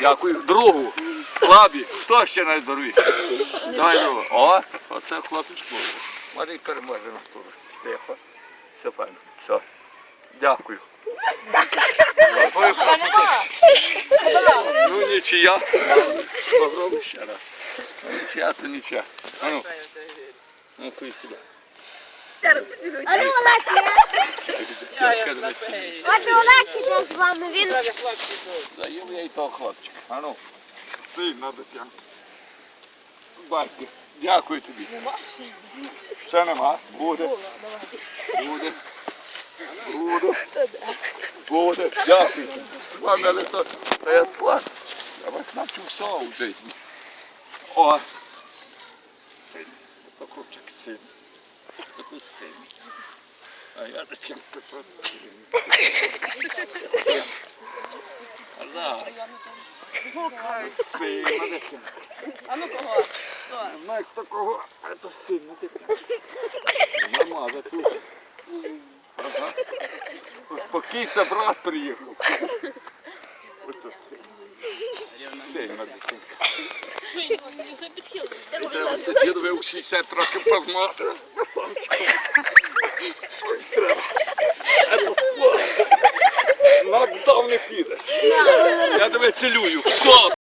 Дякую. Другу. Лабі. Хто ще найздоровіший? Давай другу. О, оце хлопець Боже. Марій переможе на сторону. Тихо. Все файно. Все. Дякую. За твою красоту. Ну нічия. Попробуй ще раз. Нічия, то нічия. А ну. Хуй сюди. А ну, Олег, От Олег іде з вами, він Заїв я і того хлопчика. А ну. Сильно дитя. Батьки, дякую тобі. Ще нема. Буде. Буде. Буде. Буде. Дякую. З вами але то та я плачу. Я вас навчу все у. О. Сильний. То хлопчик сильний. Такий сильний. А я такий то сильний. Да. А ну кого? Ну, як такого, а то сильно дитя. Мама, за тут. Ага. Успокійся, брат приїхав. Ось то сильно. Сильно дитинка. Сидіти, ви у 60 років позмати. Нокдаун не підеш. Я тебе цілюю. Все,